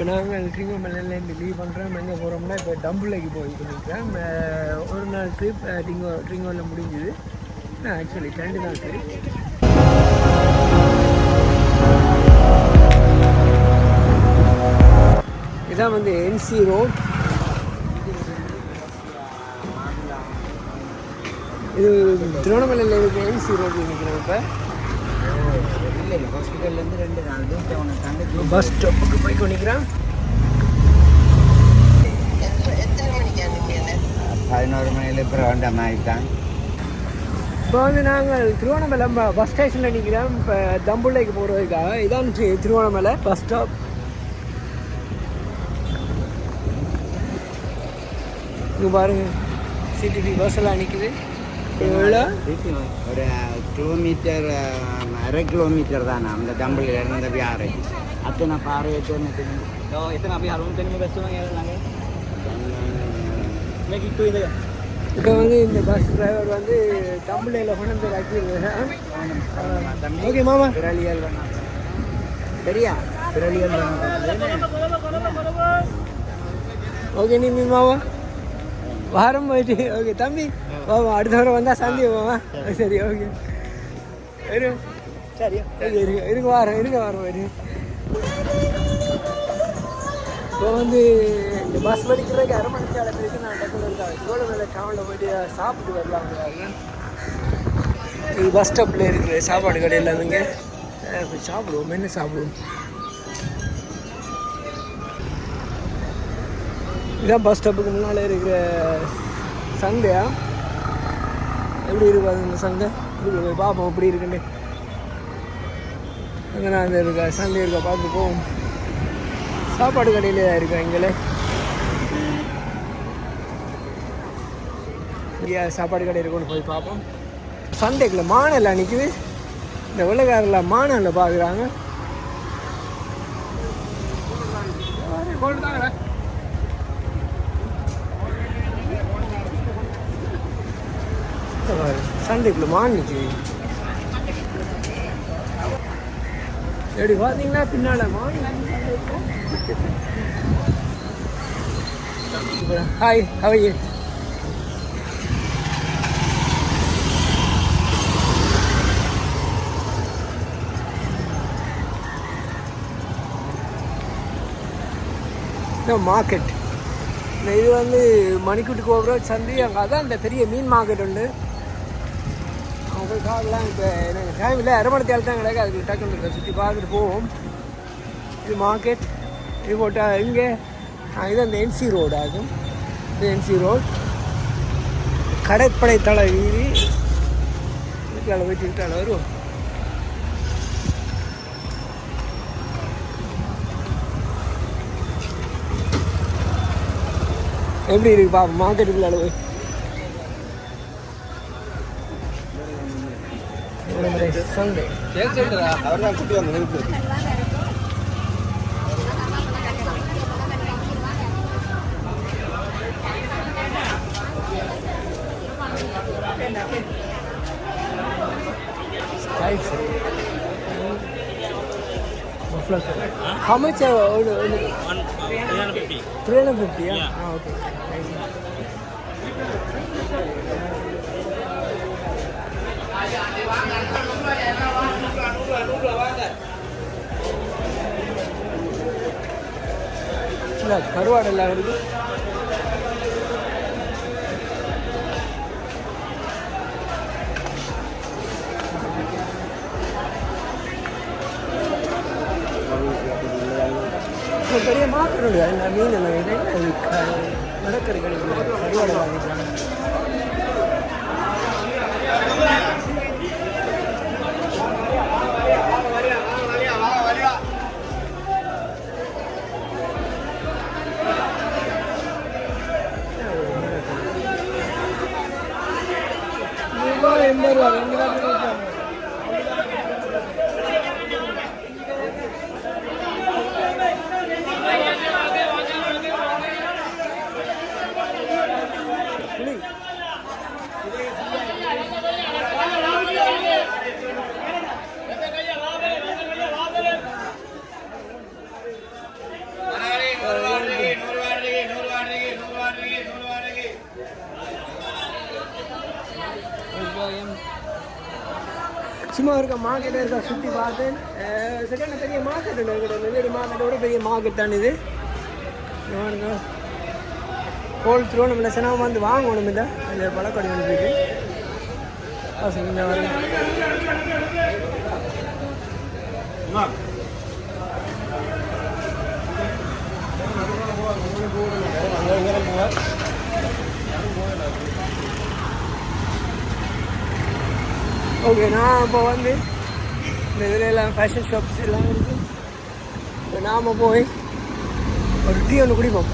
இப்போ நாங்கள் ட்ரிங்கமலையிலேருந்து லீவ் பண்ணுறோம் எங்கே போகிறோம்னா இப்போ டம்புலைக்கு போயிட்டு நிற்கிறேன் ஒரு நாள் ட்ரிப் ட்ரிங்கோ ட்ரிங்கோவில் முடிஞ்சுது. ஆக்சுவலி ரெண்டு நாள் ட்ரிப் இதான் வந்து என்சி ரோட் இது திருவண்ணாமலையில் இருக்க என்சி ரோடு நிற்கிறோம் இப்போ. இல்லை இல்லை. ஹாஸ்பிட்டல்லேருந்து ரெண்டு நாள் தான் உனக்கு தங்கச்சி பஸ் ஸ்டாப்புக்கு போய் கொண்டிக்கிறேன் பதினோரு மணியில் இப்போ வேண்டாம் ஆகிட்டான் இப்போ வந்து நாங்கள் திருவண்ணாமலை பஸ் ஸ்டேஷனில் நிற்கிறோம். இப்போ தம்புள்ளைக்கு போகிறதுக்காக இதான் திருவண்ணாமலை பஸ் ஸ்டாப் இங்கே பாருங்க. சிடிடி பஸ் எல்லாம் நிற்குது எவ்வளோ? ஒரு கிலோமீட்டர் அரை கிலோமீட்டர் தான் அந்த டம்பிள் இருந்த வியாறு அத்தனை பாறை எத்தனை அப்படியே அறுபது தண்ணி இப்போ வந்து இந்த பஸ் டிரைவர் வந்து டம்பிளையில் கொண்டு வந்து ஆக்கியிருந்தேன் ஓகே மாமா பிறலியல் சரியா பிறலியல் ஓகே நீ மாமா வாரம் போயிட்டு ஓகே தம்பி வாமா அடுத்த வாரம் வந்தால் சந்தி மாமா சரி ஓகே இரு. சரி இருங்க இருங்க வாரம் இருங்க வாரம் வரு இப்போ வந்து இந்த பஸ் படிக்கிறதுக்கு அரை மணி நேரம் பேருக்கு நான் டக்குனு இருக்கேன். சோழ மேலே டவுனில் போயிட்டு சாப்பிட்டு வரலாம் இது பஸ் ஸ்டாப்பில் இருக்கிற சாப்பாடு கடையில் இங்கே போய் சாப்பிடுவோம். என்ன சாப்பிடுவோம்? இதான் பஸ் ஸ்டாப்புக்கு முன்னால் இருக்கிற சந்தையா? எப்படி இருக்கு இந்த சந்தை? பார்ப்போம் எப்படி இருக்குன்னு. அங்கே நான் அந்த இருக்க சந்தை இருக்க பார்த்து போவோம் சாப்பாடு கடையில் தான் இருக்கா இங்கே இங்கே சாப்பாடு கடை இருக்குன்னு போய் பார்ப்போம். சண்டேக்கில் மானில் நிற்குது இந்த வெள்ளக்காரில் மானில் பார்க்குறாங்க. சண்டைக்குள்ள மான் நிற்குது எப்படி பார்த்தீங்கன்னா பின்னால மான் ஹாய் ஹவையே மார்க்கெட் இது வந்து மணிக்கூட்டு கோபுரம் சந்தி அங்கே அதான் அந்த பெரிய மீன் மார்க்கெட் உண்டு. போய் பார்க்கலாம் இப்போ எனக்கு டைம் இல்லை அரை தான் கிடையாது. அதுக்கு டக்குன்னு சுற்றி பார்த்துட்டு போவோம். இது மார்க்கெட் இது போட்டால் இங்கே. இது அந்த என்சி ரோடு ஆகும். இது என்சி ரோட் கடற்படை தள வீதி. வீட்டால் போயிட்டு வருவோம். எப்படி இருக்கு பாப்போம் மார்க்கெட்டுக்குள்ள அளவு சண்டே அவர் தான் குட்டி வந்து நிறுத்து. How much? Uh, One, 350. 350, yeah? Yeah. Ah, okay. இல்லை கருவாடு இல்லை இப்போ பெரிய மார்க்கெட் உண்டு மீன் எல்லாம் இது Kalemler var. Onlara சும்மா இருக்க மார்க்கெட் இருக்க சுற்றி பார்த்தேன் செகண்ட் பெரிய மார்க்கெட் ஒன்று இருக்குது. நெல்லடி மார்க்கெட்டோட பெரிய மார்க்கெட் தான் இது. ஹோல் த்ரோ நம்ம லட்சணம் வந்து வாங்கணும் இல்லை அந்த பழக்கடை ஒன்று இருக்கு பசங்க வந்து ஓகே நான் இப்போ வந்து இந்த இதில் எல்லாம் ஃபேஷன் ஷாப்ஸ் எல்லாம் இருக்குது இப்போ நாம் போய் ஒரு டீ ஒன்று குடிப்போம்.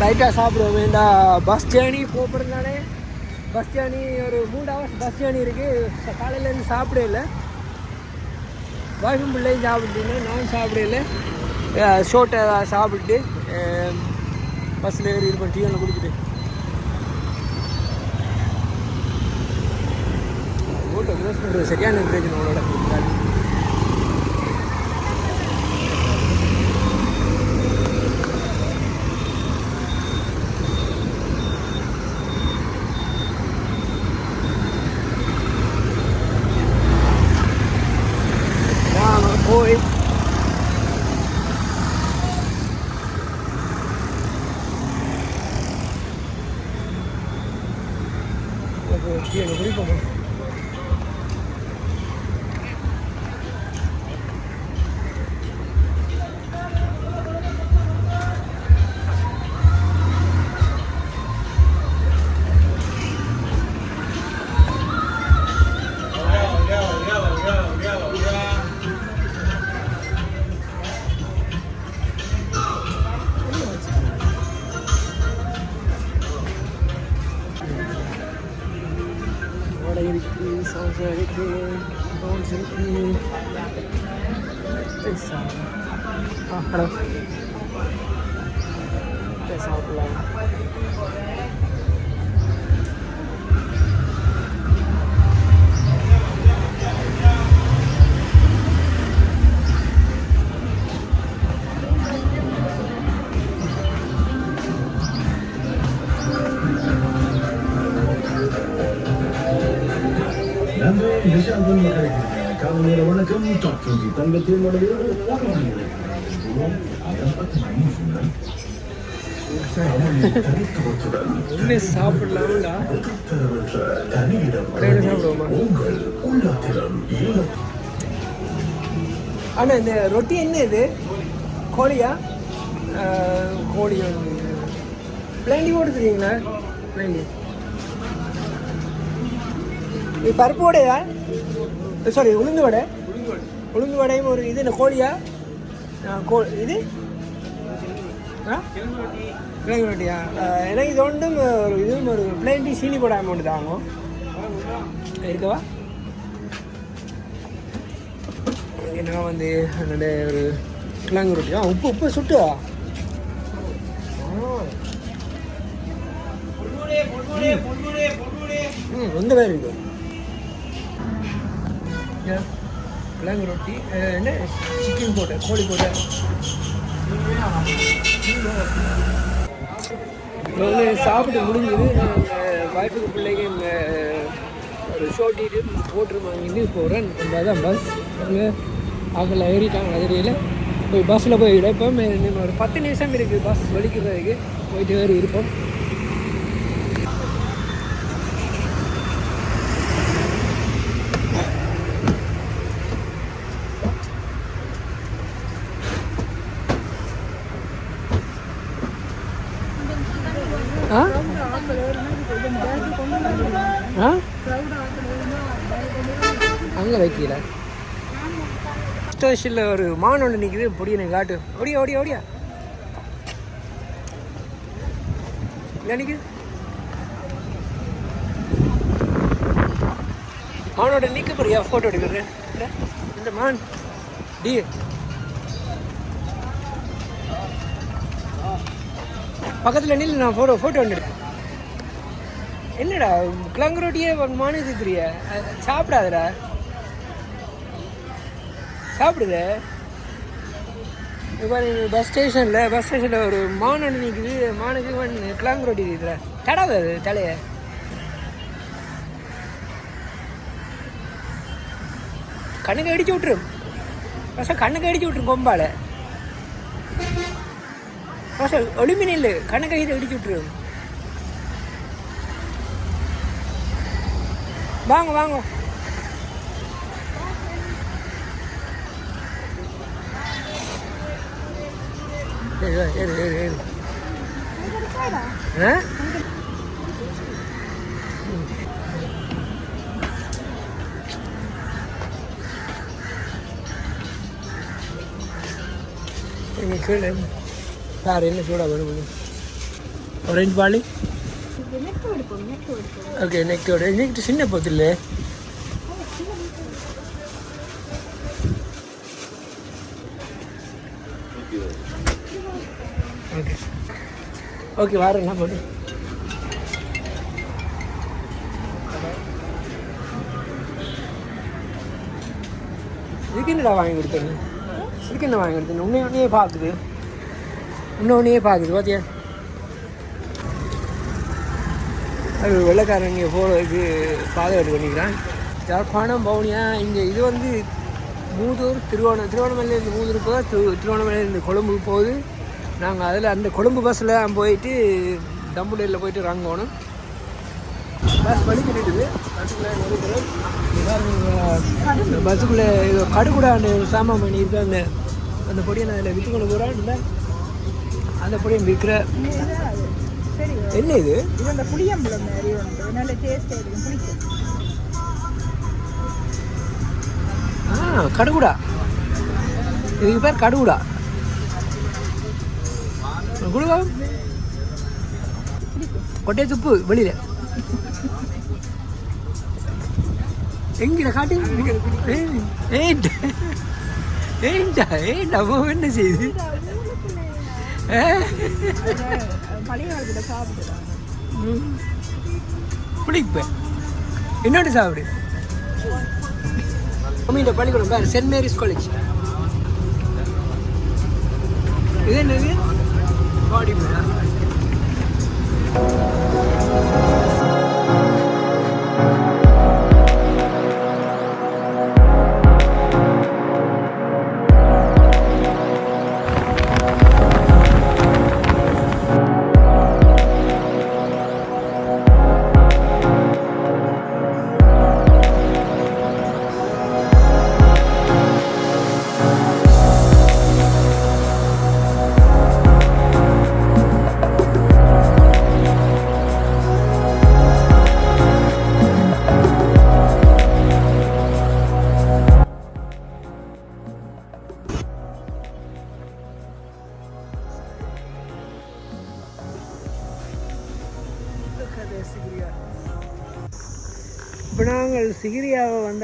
லைட்டாக சாப்பிடுவோம். வேண்டாம் பஸ் ஜேர்னி போகிறதுனாலே பஸ் ஜேர்னி ஒரு மூணு ஹவர்ஸ் பஸ் ஜேர்னி இருக்குது காலையிலேருந்து சாப்பிடல இல்லை. பிள்ளையும் சாப்பிட்டீங்க நானும் சாப்பிடல ஷோட்டை சாப்பிட்டு பஸ்ஸில் ஏறி இருப்பேன் டீ ஒன்று குடிச்சிட்டு. சரியான பிரச்சனை உங்களோட சோசை இருக்கு ப்ரான்ஸ் இருக்கு பீஸா ஆ ஹலோ காலை நேர வணக்கம். தங்கத்தின் சாப்பிடலாம்டா? சாப்பிடுவோமா? அண்ணா இந்த ரொட்டி என்ன இது? கோழியா? கோழி பிளேண்டி போட்டுக்கிறீங்களா? பிளேண்டி. இது பருப்பு வடையா? சாரி உளுந்து வடை உளுந்து வடையும் ஒரு இது என்ன கோழியா? கோ இது? கிழங்கு ரொட்டியா? எனக்கு இது ஒன்றும் ஒரு இதுவும் ஒரு பிளேன் டீ சீனி போடாமல் ஒன்று தாங்க இருக்கவா? என்ன வந்து என்னோட ஒரு கிழங்கு ரொட்டி. ஆ உப்பு உப்பு சுட்டு ம் எந்த பேர் இருக்கு. சிக்கன் கிழங்கு ரொட்டி என்ன? சிக்கன் கோட்டை கோழி கோட்டை இப்போ வந்து சாப்பிட்டு முடிஞ்சது. வாய்ப்புக்கு பிள்ளைங்க இங்கே ஒரு ஷோட்டிட்டு போட்டு வாங்கிட்டு போகிறேன் தான் பஸ் அங்கே ஆக்கில் ஏறிட்டாங்க அதிரியில் போய் பஸ்ஸில் போய் இடைப்போம் ஒரு பத்து நிமிஷம் இருக்குது பஸ் வலிக்கிறதுக்கு. போயிட்டு வேறு இருப்போம் ஆ ஆ அங்கே வைக்கல ஸ்டேஷனில் ஒரு மான் ஒன்று நிற்குது பொடி எனக்கு காட்டு. ஓடியா ஓடியா ஓடியா. நினைக்கு மானோட நிற்க போறியா ஃபோட்டோ எடுக்கிறேன் இந்த மான். டி. பக்கத்தில் நில் நான் ஃபோட்டோ ஃபோட்டோ ஒன்று எடுப்பேன் என்னடா கிழங்கு ரொட்டியே மானு திக்கிறிய சாப்பிடாதடா. சாப்பிடுது? இப்போ பஸ் ஸ்டேஷனில் பஸ் ஸ்டேஷனில் ஒரு மான் ஒன்று நிற்குது மானுக்கு ஒன்று கிளாங் ரொட்டி இருக்குதுல தடாது அது தலையை. கண்ணுக்கு அடிச்சு விட்டுரும். பசங்க கண்ணுக்கு அடிச்சு விட்டுரும் கொம்பால். பசங்க ஒளிமின் இல்லை. கண்ணுக்கு அடிச்சு விட்டுரும். வாங்க வாங்க. ஏறு ஏறு ஏறு ஏறு கீழே சார் என்ன சூடாக வரும் ஒரேஞ்ச் பாலி ஓகே நெக்கோடு நெக்ட் சின்ன போத்தில்லை ஓகே. ஓகே வாரம் என்ன போட்டு இதுக்கு என்னடா வாங்கி கொடுத்தேன் இதுக்கு என்ன வாங்கி கொடுத்தேன்? உன்னை உன்னையே பார்க்குது. உன்னை உன்னையே பார்க்குது பார்த்தியா அது வெள்ளைக்காரங்க போகிறதுக்கு பாதுகாப்பு பண்ணிக்கிறான். யாழ்ப்பாணம் பவுனியா? இங்கே இது வந்து மூதூர் திருவோணம் திருவண்ணாமலையிலேருந்து மூதூர் போக திரு திருவண்ணாமலையிலேருந்து கொழும்பு போகுது. நாங்கள் அதில் அந்த கொழும்பு பஸ்ஸில் போயிட்டு தம்புடையில் போயிட்டு இறங்கணும் பஸ் கட்டிட்டுது பஸ்ஸுக்குள்ளே இது கடுகுடாண்டு சாமான் பண்ணி இருக்கு. அந்த அந்த பொடியை நான் அதில் விற்று கொண்டு போகிறேன் இல்லை அந்த பொடியை விற்கிற என்ன இது? இது அந்த மாதிரி உண்டு நல்ல டேஸ்ட் இருக்கும். பிடிக்கும் ஆ கடுகுடா. இதுக்கு பேர் கடுகுடா. குடுவா? கொட்டை துப்பு வெளியில. எங்கிட்ட காட்டு? ஏய், ஏண்டா ஏண்டா அவன் என்ன செய்யுது ஆ? பழைய என்னோட சாப்பிடு. மம்மியோட பள்ளிக்கூடம் பேர் சென்ட் மேரிஸ் காலேஜ் இது என்னது? பாடி இப்போ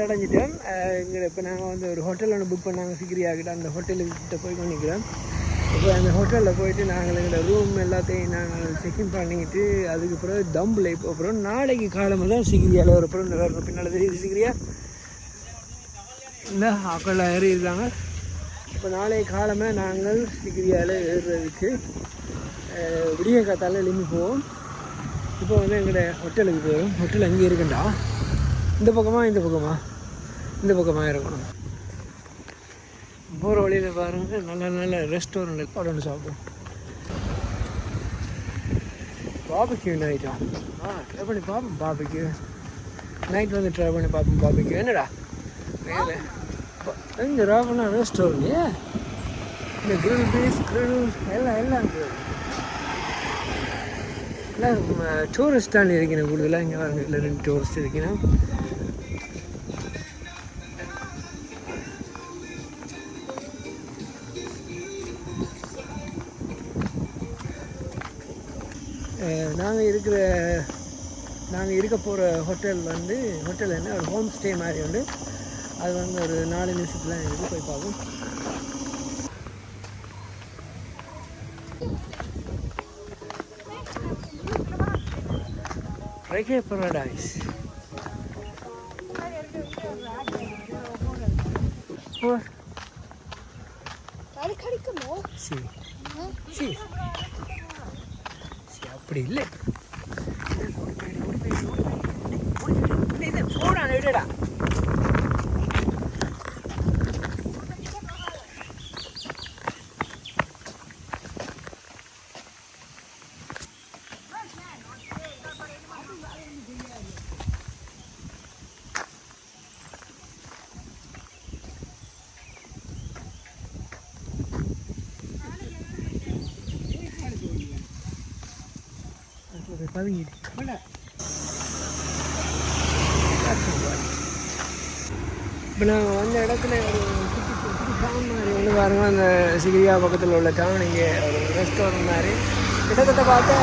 சிகிரியாவை இங்கே இப்போ நாங்கள் வந்து ஒரு ஹோட்டல் ஒன்று புக் பண்ணாங்க சிக்ரியாகிட்ட அந்த ஹோட்டலுக்கிட்ட போய் பண்ணிக்கிறோம் இப்போ அந்த ஹோட்டலில் போயிட்டு நாங்கள் எங்களோட ரூம் எல்லாத்தையும் நாங்கள் செக்இன் பண்ணிக்கிட்டு அதுக்கு பிறகு தம்பில் இப்போ அப்புறம் நாளைக்கு காலமாக தான் சிகிரியாவில் ஒரு அப்புறம் வரணும் பின்னால் தெரியுது சிகிரியா? இந்த ஆக்கள் ஏறி இருக்காங்க இப்போ நாளைய காலமே நாங்கள் சிகிரியாவில் ஏறுறதுக்கு விடிய காத்தால எழும்பி போவோம் இப்போ வந்து எங்களோட ஹோட்டலுக்கு போகிறோம் ஹோட்டல் அங்கே இருக்குண்டா. இந்த பக்கமா இந்த பக்கமா? இந்த பக்கமாக இருக்கணும். போகிற வழியில் பாருங்க நல்ல நல்ல ரெஸ்டாரண்ட் ஒன்று சாப்பிடும் பாபிக்யூ நைட்டா ஆ? ட்ரை பண்ணி பார்ப்போம் பாபிக்யூ நைட் வந்து ட்ரை பண்ணி பார்ப்போம் பாபிக்யூ என்னடா? மேலே எங்கே ராகனா ரெஸ்டாரண்ட் ஏ இந்த கிரில் பீஸ் கிரில் எல்லாம் எல்லாம் இருக்குது எல்லாம் டூரிஸ்ட் ஸ்டாண்ட் இருக்கணும் கூடுதலாக இங்கே பாருங்க இல்லை ரெண்டு டூரிஸ்ட் இருக்கணும் நாங்கள் இருக்கிற நாங்கள் இருக்க போகிற ஹோட்டல் வந்து ஹோட்டல் என்ன? ஒரு ஹோம் ஸ்டே மாதிரி உண்டு. அது வந்து ஒரு நாலு நிமிஷத்தில் இருக்குது போய் பார்ப்போம். Reggae Paradise. சி, அப்படி இல்லை போடா பதுங்கிட்டு இப்போ நாங்கள் வந்த இடத்துல ஒரு குட்டி குட்டி டவுன் மாதிரி ஒன்று பாருங்க அந்த சிகிரியா பக்கத்தில் உள்ள டவுன் இங்கே ஒரு ரெஸ்டாரண்ட் மாதிரி. கிட்டத்தட்ட பார்த்தா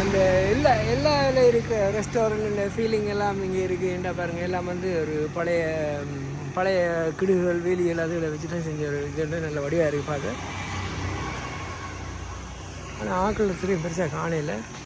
அந்த எல்லா எல்லா இதில் இருக்க. ரெஸ்டாரண்ட் ஃபீலிங் எல்லாம் இங்கே இருக்குது என்ன பாருங்கள் எல்லாம் வந்து ஒரு பழைய பழைய கிடுகுகள் வேலிகள் அதுகளை வச்சுட்டு செஞ்ச ஒரு இது வந்து நல்ல வடிவாக இருக்குது பார்க்க. ஆனால் ஆக்கள் சரி பெருசாக காணையில்